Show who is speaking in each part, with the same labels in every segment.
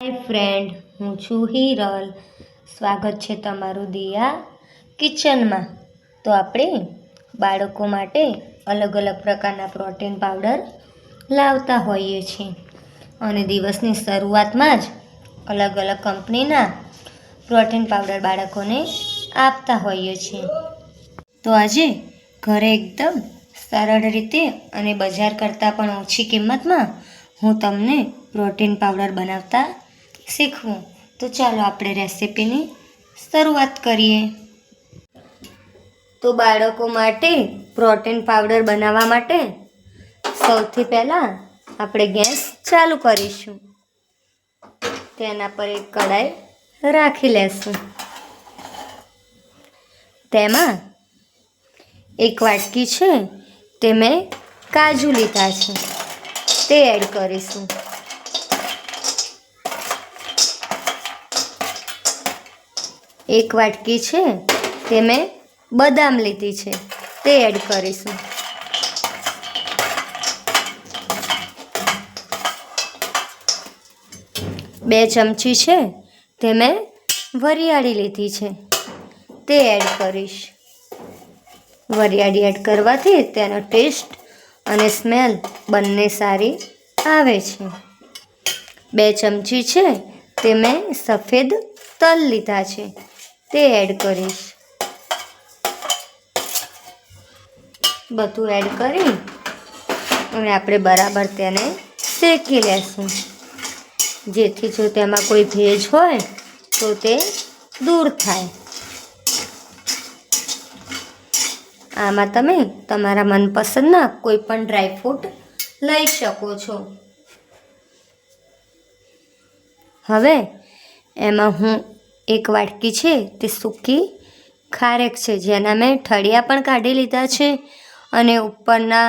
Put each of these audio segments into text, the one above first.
Speaker 1: હાય friend હું છું હિરલ. સ્વાગત છે તમારું દિયા કિચનમાં. તો આપણે બાળકો માટે અલગ અલગ પ્રકારના પ્રોટીન પાવડર લાવતા હોઈએ છીએ. અને દિવસની શરૂઆતમાં જ અલગ અલગ કંપનીના પ્રોટીન પાવડર બાળકોને આપતા હોઈએ છીએ. તો આજે ઘરે એકદમ સરળ રીતે અને બજાર કરતાં પણ ઓછી કિંમતમાં હું તમને પ્રોટીન પાવડર બનાવતા શીખવું. તો ચાલો આપણે રેસીપીની શરૂઆત કરીએ. તો બાળકો માટે પ્રોટીન પાવડર બનાવવા માટે સૌથી પહેલાં આપણે ગેસ ચાલુ કરીશું. તેના પર એક કડાઈ રાખી લેશું. તેમાં એક વાટકી છે તે મેં કાજુ લીધા છે. તે એડ કરીશું. એક વાટકી છે તે મેં બદામ લીધી છે. તે એડ કરીશું. બે ચમચી છે તે મેં વરિયાળી લીધી છે. તે એડ કરીશ. વરિયાળી એડ કરવાથી તેનો ટેસ્ટ અને સ્મેલ બંને સારી આવે છે. બે ચમચી છે તે મેં સફેદ તલ લીધા છે. તે એડ કરીશ. બધું એડ કરી અને આપણે બરાબર તેને શેકી લેશું. જેથી જો તેમાં કોઈ ભેજ હોય તો તે દૂર થાય. આમાં તમે તમારા મનપસંદના કોઈ પણ ડ્રાયફ્રૂટ લઈ શકો છો. હવે એમાં હું એક વાટકી છે, તે સૂકી ખારેક છે, જેના મેં ઠળિયા પણ કાઢી લીધા છે અને ઉપરના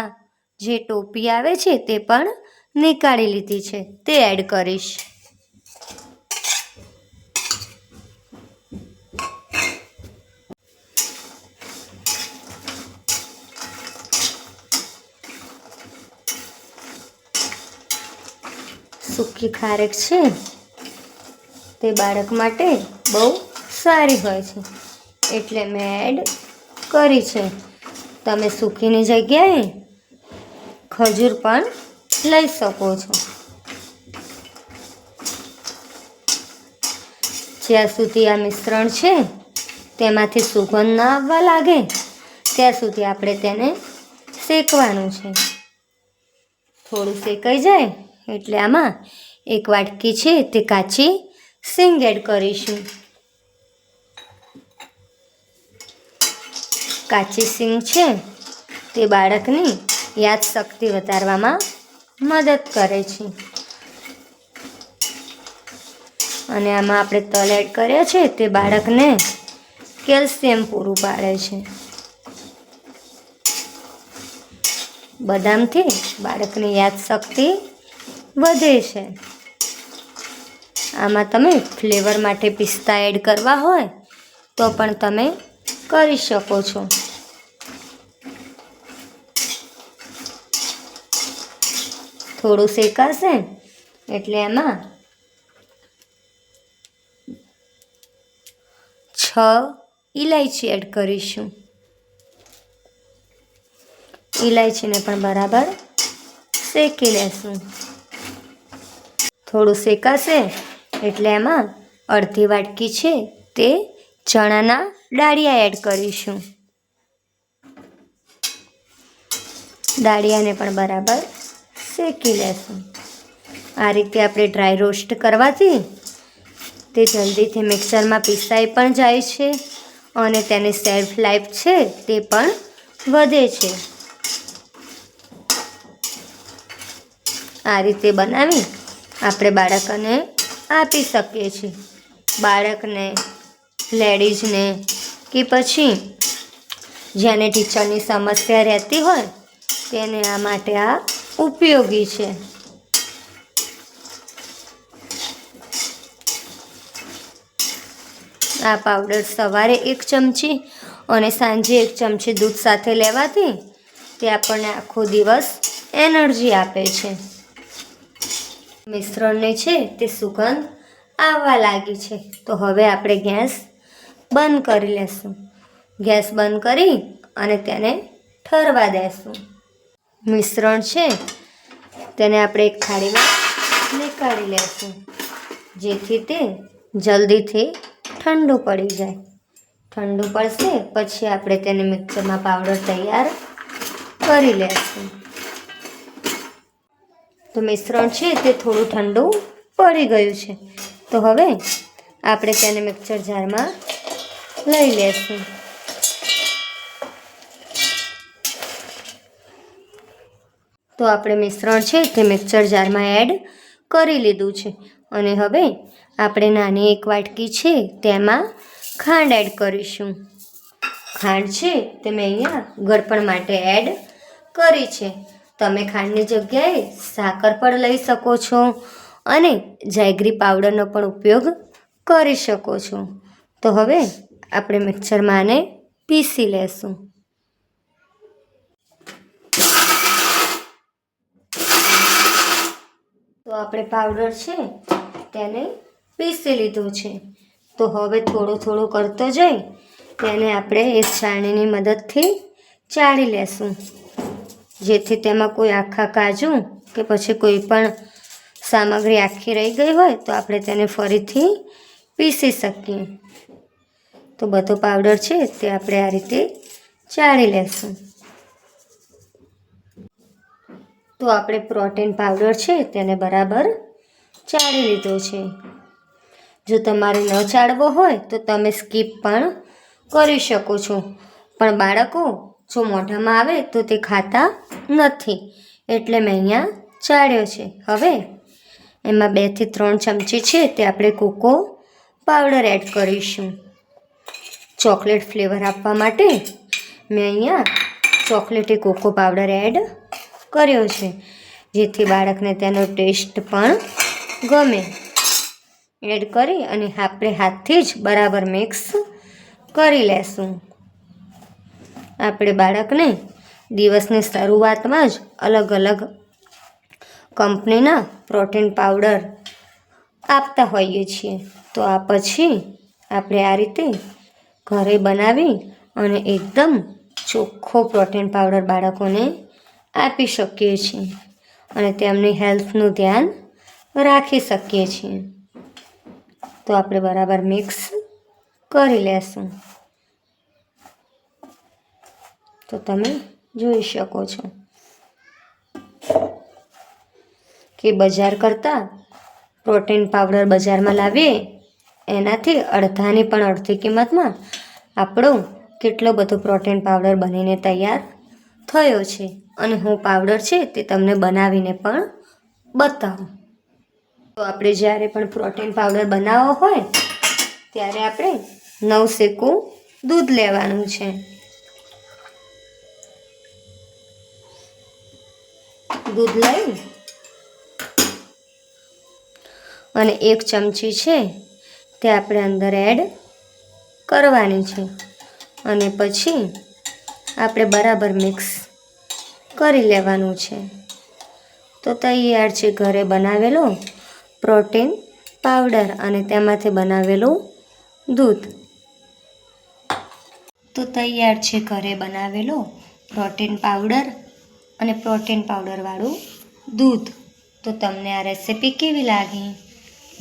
Speaker 1: જે ટોપી આવે છે, તે પણ નીકાળી લીધી છે. તે એડ કરીશ. સૂકી ખારેક છે તે બાળક માટે બહુ સારી હોય છે. એટલે મેં એડ કરી છે. તમે સૂકીની જગ્યાએ ખજૂર પણ લઈ શકો છો. જ્યાં સુધી આ મિશ્રણ છે, તેમાંથી સુગંધ ના આવવા લાગે, ત્યાં સુધી આપણે તેને શેકવાનું છે. થોડું શેકાઈ જાય, એટલે આમાં એક વાટકી છે તે કાચી સિંગ એડ કરીશું. કાચી સિંગ છે, તે બાળકની યાદશક્તિ વધારવામાં મદદ કરે છે. અને આમાં આપણે તલ એડ કર્યા છે, તે બાળકને કેલ્શિયમ પૂરું પાડે છે. બદામથી બાળકની યાદશક્તિ વધે છે. આમાં તમે ફ્લેવર માટે પિસ્તા એડ કરવા હોય, તો પણ તમે કરી શકો છો. થોડું શેકાશે એટલે એમાં છ ઇલાયચી એડ કરીશું. ઇલાયચીને પણ બરાબર શેકી લેશું. થોડું શેકાશે, એટલે એમાં અડધી વાટકી છે તે ચણાના ડાળિયા એડ કરીશું. ડાળિયાને પણ બરાબર શેકી લેશું. આ રીતે આપણે ડ્રાય રોસ્ટ કરવાથી તે જલ્દીથી મિક્સરમાં પીસાઈ પણ જાય છે અને તેની સેલ્ફ લાઈફ છે તે પણ વધે છે. આ રીતે બનાવી આપણે બાળકને આપી શકીએ છીએ. બાળકને લેડીઝને કે પછી જેને ટીચરની સમસ્યા રહેતી હોય તેને આ માટે આ ઉપયોગી છે. આ પાવડર સવારે એક ચમચી અને સાંજે એક ચમચી દૂધ સાથે લેવાથી તે આપણને આખો દિવસ એનર્જી આપે છે. મિશ્રણને છે તે સુગંધ આવવા લાગી છે. તો હવે આપણે ગેસ બંધ કરી લેશું. ગેસ બંધ કરી અને તેને ઠરવા દેશું. મિશ્રણ છે તેને આપણે એક થાળીમાં નીકાળી લેશું, જેથી તે જલ્દીથી ઠંડુ પડી જાય. ઠંડુ પડશે પછી આપણે તેને મિક્સરમાં પાવડર તૈયાર કરી લેશું. તો મિશ્રણ છે તે થોડું ઠંડુ પડી ગયું છે. તો હવે આપણે તેને મિક્સર જારમાં લઈ લેશું. તો આપણે મિશ્રણ છે તે મિક્સર જારમાં એડ કરી લીધું છે. અને હવે આપણે નાની એક વાટકી છે તેમાં ખાંડ એડ કરીશું. ખાંડ છે તે મેં અહીંયા ગળપણ માટે એડ કરી છે. તમે ખાંડની જગ્યાએ સાકર પણ લઈ શકો છો અને જાયગ્રી પાવડરનો પણ ઉપયોગ કરી શકો છો. તો હવે આપણે મિક્સરમાં આને પીસી લેશું. તો આપણે પાવડર છે તેને પીસી લીધું છે. તો હવે થોડો થોડો કરતો જઈ, તેને આપણે એક છાણીની મદદથી ચાળી લેશું. જેથી તેમાં કોઈ આખા કાજુ કે પછી કોઈ પણ સામગ્રી આખી રહી ગઈ હોય તો આપણે તેને ફરીથી પીસી શકીએ. તો બધો પાવડર છે તે આપણે આ રીતે ચાળી લેશું. તો આપણે પ્રોટીન પાવડર છે તેને બરાબર ચાળી લીધો છે. જો તમારે ન ચાળવો હોય તો તમે સ્કીપ પણ કરી શકો છો. પણ બાળકો, જો મોઢામાં આવે તો તે ખાતા નથી. એટલે મેં અહીંયા ચાળ્યો છે. હવે એમાં બેથી ત્રણ ચમચી છે તે આપણે કોકો પાવડર એડ કરીશું. ચોકલેટ ફ્લેવર આપવા માટે મેં અહીંયા ચોકલેટી કોકો પાવડર એડ કર્યો છે, જેથી બાળકને તેનો ટેસ્ટ પણ ગમે. એડ કરી અને આપણે હાથથી જ બરાબર મિક્સ કરી લેશું. આપણે બાળકને દિવસની શરૂઆતમાં જ અલગ અલગ કંપનીના પ્રોટીન પાવડર આપતા હોઈએ છીએ. તો આ પછી આપણે આ રીતે ઘરે બનાવી અને એકદમ ચોખ્ખો પ્રોટીન પાવડર બાળકોને આપી શકીએ છીએ અને તેમની હેલ્થનું ધ્યાન રાખી શકીએ છીએ. તો આપણે બરાબર મિક્સ કરી લેશું. તો તમે જોઈ શકો છો કે બજાર કરતાં પ્રોટીન પાવડર બજારમાં લાવીએ, એનાથી અડધાની પણ અડધી કિંમતમાં આપણો કેટલો બધો પ્રોટીન પાવડર બનીને તૈયાર થયો છે અને હું પાવડર છે તે તમને બનાવીને પણ બતાવું. તો આપણે જ્યારે પણ પ્રોટીન પાવડર બનાવવો હોય, ત્યારે આપણે નવ શેકું દૂધ લેવાનું છે. દૂધ લઈ અને એક ચમચી છે તે આપણે અંદર એડ કરવાની છે. અને પછી આપણે બરાબર મિક્સ કરી લેવાનું છે. તો તૈયાર છે ઘરે બનાવેલો પ્રોટીન પાવડર અને તેમાંથી બનાવેલું દૂધ. તો તૈયાર છે ઘરે બનાવેલો પ્રોટીન પાવડર અને પ્રોટીન પાવડરવાળું દૂધ. તો તમને આ રેસિપી કેવી લાગી?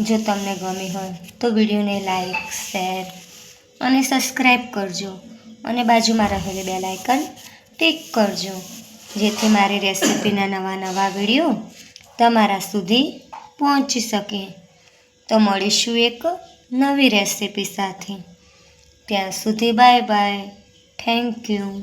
Speaker 1: જો તમને ગમી હોય તો વિડીયોને લાઈક શેર અને સબસ્ક્રાઈબ કરજો. અને બાજુમાં રહેલી બેલ આઇકન ટિક કરજો. જેથી મારી રેસિપીના નવા નવા વીડિયો તમારા સુધી પહોંચી શકે. તો મળીશું એક નવી રેસિપી સાથે. ત્યાં સુધી બાય બાય થેન્ક યુ